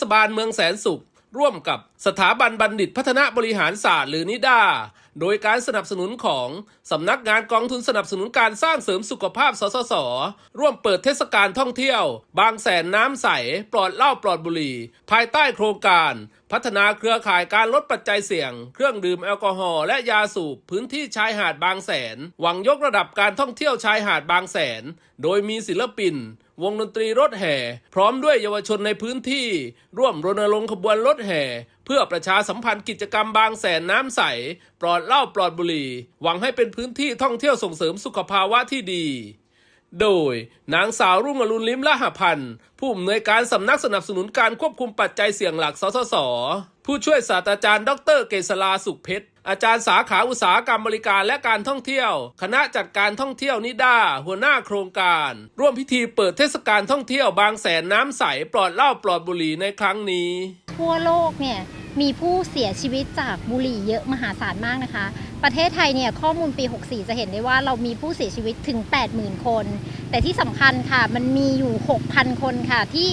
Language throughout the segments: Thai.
ศบาลเมืองแสนสุข ร่วมกับสถาบันบัณฑิตพัฒนาบริหารศาสตร์หรือนิด้า โดยการสนับสนุนของสำนักงานกองทุนสนับสนุนการสร้างเสริมสุขภาพสสส ร่วมเปิดเทศกาลท่องเที่ยว บางแสนน้ำใส ปลอดเหล้าปลอดบุหรี่ ภายใต้โครงการ พัฒนาเครือข่ายการลดปัจจัยเสี่ยง เครื่องดื่มแอลกอฮอล์และยาสูบพื้นที่ชายหาดบางแสน หวังยกระดับการท่องเที่ยวชายหาดบางแสน โดยมีศิลปินวงดนตรีรถแห่ พร้อมด้วยเยาวชนในพื้นที่ ร่วมรณรงค์ขบวนรถแห่ เพื่อประชาสัมพันธ์กิจกรรมบางแสนน้ำใส ปลอดเหล้าปลอดบุหรี่ หวังให้เป็นพื้นที่ท่องเที่ยวส่งเสริมสุขภาวะที่ดี โดย นางสาวรุ่งอรุณลิ้มละหพันธ์ผู้อำนวยการสำนักสนับสนุนการควบคุมปัจจัยเสี่ยงหลักสสส ผู้ช่วยศาสตราจารย์ ดร เกษราสุขเพชรอาจารย์สาขาอุตสาหกรรมบริการและการท่องเที่ยว คณะจัดการท่องเที่ยวนิด้าหัวหน้าโครงการ ร่วมพิธีเปิดเทศกาลท่องเที่ยวบางแสนน้ำใสปลอดเหล้าปลอดบุหรี่ในครั้งนี้ ทั่วโลกเนี่ยมีผู้เสียชีวิตจากบุหรี่เยอะมหาศาลมากนะคะ ประเทศไทยเนี่ยข้อมูลปี 64 จะเห็นได้ว่าเรามีผู้เสียชีวิตถึง 80,000 คน แต่ที่สำคัญค่ะมันมีอยู่ 6,000 คนค่ะ ที่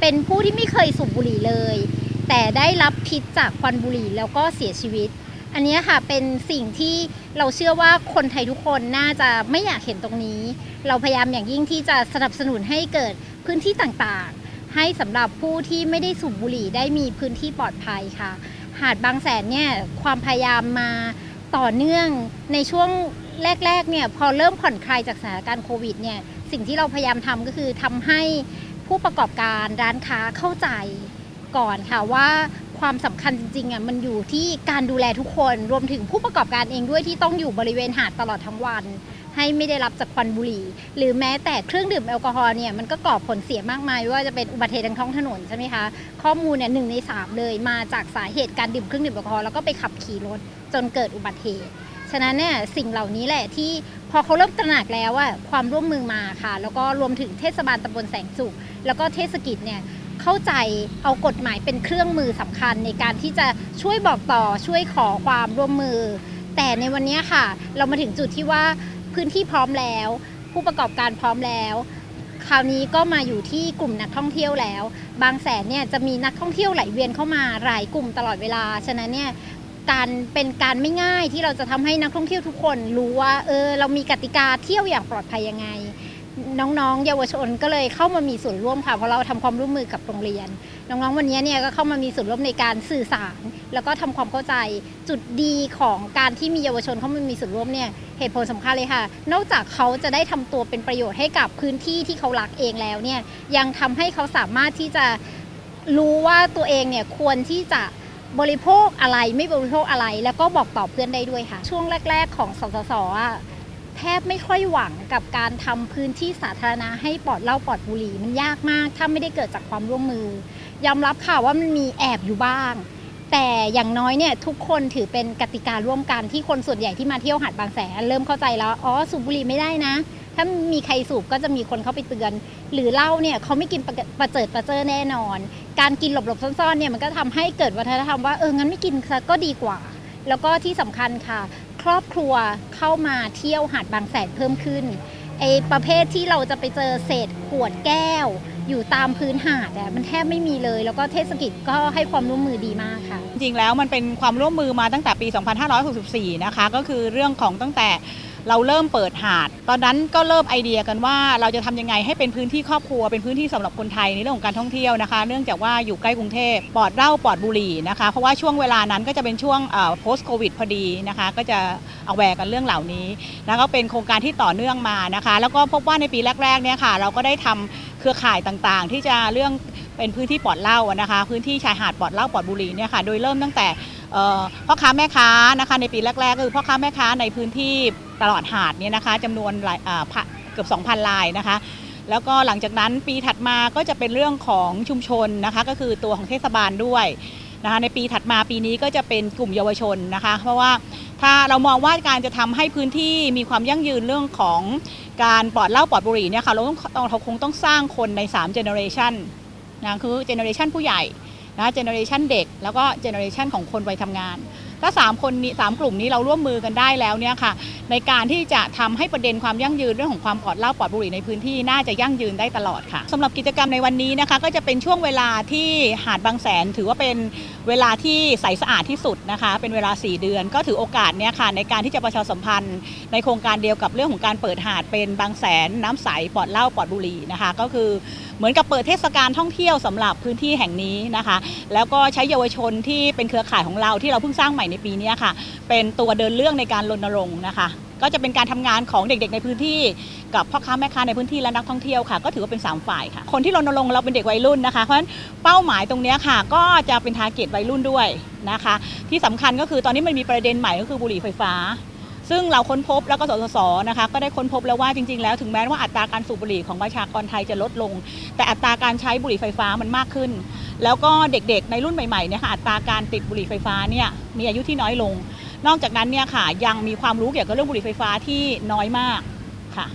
เป็นผู้ที่ไม่เคยสูบบุหรี่เลย แต่ได้รับพิษจากควันบุหรี่แล้วก็เสียชีวิต อันนี้ค่ะเป็นสิ่งที่เราเชื่อว่าคนไทยทุกคนน่าจะไม่อยากเห็นตรงนี้ เราพยายามอย่างยิ่งที่จะสนับสนุนให้เกิดพื้นที่ต่างๆ ให้สำหรับผู้ที่ไม่ได้สูบบุหรี่ได้มีพื้นที่ปลอดภัยค่ะ หาดบางแสนเนี่ยความพยายามมาต่อเนื่องในช่วงแรกๆเนี่ยพอเริ่มผ่อนคลายจากสถานการณ์โควิดเนี่ยสิ่งที่เราพยายามทำก็คือทำให้ผู้ประกอบการร้านค้าเข้าใจก่อนค่ะว่าความสำคัญจริงๆอะมันอยู่ที่การดูแลทุกคน รวมถึงผู้ประกอบการเองด้วยที่ต้องอยู่บริเวณหาดตลอดทั้งวัน ให้ไม่ได้รับจากควันบุหรี่ หรือแม้แต่เครื่องดื่มแอลกอฮอล์เนี่ยมันก็ก่อผลเสียมากมายว่าจะเป็นอุบัติเหตุทางท้องถนนใช่ไหมคะข้อมูลเนี่ยหนึ่งในสามเลยมาจากสาเหตุการดื่มเครื่องดื่มแอลกอฮอล์แล้วก็ไปขับขี่รถจนเกิดอุบัติเหตุฉะนั้นเนี่ยสิ่งเหล่านี้แหละที่พอเขาเริ่มตระหนักแล้วว่าความร่วมมือมาค่ะ แล้วก็รวมถึงเทศบาลตำบลแสงสุข แล้วก็เทศกิจเนี่ยเข้าใจเอากฎหมายเป็นเครื่องมือสำคัญในการที่จะช่วยบอกต่อช่วยขอความร่วมมือ แต่ในวันนี้ค่ะ เรามาถึงจุดที่ว่า พื้นที่พร้อมแล้ว ผู้ประกอบการพร้อมแล้ว คราวนี้ก็มาอยู่ที่กลุ่มนักท่องเที่ยวแล้ว บางแสนเนี่ยจะมีนักท่องเที่ยวไหลเวียนเข้ามาหลายกลุ่มตลอดเวลา ฉะนั้นเนี่ยการเป็นการไม่ง่ายที่เราจะทำให้นักท่องเที่ยวทุกคนรู้ว่าเออเรามีกติกาเที่ยวอย่างปลอดภัยยังไง น้องๆ เยาวชนก็เลยเข้ามามีส่วนร่วมค่ะเพราะเราทำความร่วมมือกับโรงเรียน น้องๆวันนี้เนี่ยก็เข้ามามีส่วนร่วมในการสื่อสาร แล้วก็ทำความเข้าใจจุดดีของการที่มีเยาวชนเข้ามามีส่วนร่วมเนี่ยเหตุผลสำคัญเลยค่ะ นอกจากเขาจะได้ทำตัวเป็นประโยชน์ให้กับพื้นที่ที่เขารักเองแล้วเนี่ยยังทำให้เขาสามารถที่จะรู้ว่าตัวเองเนี่ยควรที่จะบริโภคอะไรไม่บริโภคอะไร แล้วก็บอกต่อเพื่อนได้ด้วยค่ะ ช่วงแรก ๆ ของสสสอะ แทบไม่ค่อยหวังกับการทำพื้นที่สาธารณะให้ปลอดเหล้าปลอดบุหรี่มันยากมาก ถ้าไม่ได้เกิดจากความร่วมมือยอมรับค่ะว่ามันมีแอบอยู่บ้าง แต่อย่างน้อยเนี่ยทุกคนถือเป็นกติการ่วมกันที่คนส่วนใหญ่ที่มาเที่ยวหาดบางแสนเริ่มเข้าใจแล้วอ๋อสูบบุหรี่ไม่ได้นะ ถ้ามีใครสูบก็จะมีคนเข้าไปเตือน หรือเหล้าเนี่ยเขาไม่กินประประเจิดประเจอแน่นอน การกินหลบๆซ่อนๆเนี่ยมันก็ทำให้เกิดวัฒนธรรมว่าเอองั้นไม่กินซะก็ดีกว่า แล้วก็ที่สำคัญค่ะ ครอบครัวเข้ามาเที่ยวหาดบางแสนเพิ่มขึ้นไอประเภทที่เราจะไปเจอเศษขวดแก้ว อยู่ตามพื้นหาดอะมันแทบไม่มีเลย แล้วก็เทศกิจก็ให้ความร่วมมือดีมากค่ะ จริงแล้วมันเป็นความร่วมมือมาตั้งแต่ปี 2564 นะคะ ก็คือเรื่องของตั้งแต่ เราเริ่มเปิดหาด ตอนนั้นก็เริ่มไอเดียกันว่าเราจะทำยังไงให้เป็นพื้นที่ครอบครัวเป็นพื้นที่สำหรับคนไทยในเรื่องของการท่องเที่ยวนะคะ เนื่องจากว่าอยู่ใกล้กรุงเทพปลอดเหล้าปลอดบุหรี่นะคะเพราะว่าช่วงเวลานั้นก็จะเป็นช่วง post covid พอดีนะคะ ก็จะเอาแวร์กันเรื่องเหล่านี้แล้วก็เป็นโครงการที่ต่อเนื่องมานะคะ แล้วก็พบว่าในปีแรกๆเนี่ยค่ะ เราก็ได้ทำเครือข่ายต่างๆ ที่จะเรื่องเป็นพื้นที่ปลอดเหล้านะคะ พื้นที่ชายหาดปลอดเหล้าปลอดบุหรี่เนี่ยค่ะโดยเริ่มตั้งแต่ พ่อค้าแม่ค้านะคะในปีแรกๆก็คือพ่อค้าแม่ค้าในพื้นที่ตลอดหาดเนี่ยนะคะจำนวนหลายเกือบ 2,000รายนะคะแล้วก็หลังจากนั้นปีถัดมาก็จะเป็นเรื่องของชุมชนนะคะก็คือตัวของเทศบาลด้วยนะคะในปีถัดมาปีนี้ก็จะเป็นกลุ่มเยาวชนนะคะ เพราะว่าถ้าเรามองว่าการจะทำให้พื้นที่มีความยั่งยืนเรื่องของการปลอดเหล้าปลอดบุหรี่เนี่ยค่ะเราต้องเราคงต้องสร้างคนใน3 generation นะคือ generation ผู้ใหญ่ นะเจเนอเรชันเด็ก แล้วก็เจเนอเรชันของคนวัยทำงาน ถ้าสามคนนี้สามกลุ่มนี้เราร่วมมือกันได้แล้วเนี่ยค่ะในการที่จะทำให้ประเด็นความยั่งยืนเรื่องของความปลอดเหล้าปลอดบุหรี่ในพื้นที่น่าจะยั่งยืนได้ตลอดค่ะสำหรับกิจกรรมในวันนี้นะคะก็จะเป็นช่วงเวลาที่หาดบางแสน ถือว่าเป็นเวลาที่ใสสะอาดที่สุดนะคะเป็นเวลา 4 เดือน ก็ถือโอกาสเนี้ยค่ะในการที่จะประชาสัมพันธ์ ในโครงการเดียวกับเรื่องของการเปิดหาดเป็นบางแสนน้ำใสปลอดเหล้าปลอดบุหรี่นะคะก็คือ เหมือนกับเปิดเทศกาลท่องเที่ยวสำหรับพื้นที่แห่งนี้นะคะ แล้วก็ใช้เยาวชนที่เป็นเครือข่ายของเราที่เราเพิ่งสร้างใหม่ในปีนี้ค่ะ เป็นตัวเดินเรื่องในการรณรงค์นะคะ ก็จะเป็นการทำงานของเด็กๆในพื้นที่ กับพ่อค้าแม่ค้าในพื้นที่และนักท่องเที่ยวค่ะ ก็ถือว่าเป็น 3 ฝ่ายค่ะ คนที่รณรงค์เราเป็นเด็กวัยรุ่นนะคะ เพราะฉะนั้นเป้าหมายตรงนี้ค่ะ ก็จะเป็นทาร์เก็ตวัยรุ่นด้วยนะคะ ที่สำคัญก็คือตอนนี้มันมีประเด็นใหม่ก็คือบุหรี่ไฟฟ้า ซึ่งเราค้นพบแล้วก็สสสนะคะก็ได้ค้นพบแล้วว่าจริง ๆ แล้วถึงแม้ว่าอัตราการสูบบุหรี่ของประชากรไทยจะลดลง แต่อัตราการใช้บุหรี่ไฟฟ้ามันมากขึ้น แล้วก็เด็กๆในรุ่นใหม่ๆเนี่ยค่ะอัตราการติดบุหรี่ไฟฟ้าเนี่ยมีอายุที่น้อยลง นอกจากนั้นเนี่ยค่ะยังมีความรู้เกี่ยวกับเรื่องบุหรี่ไฟฟ้าที่น้อยมากค่ะ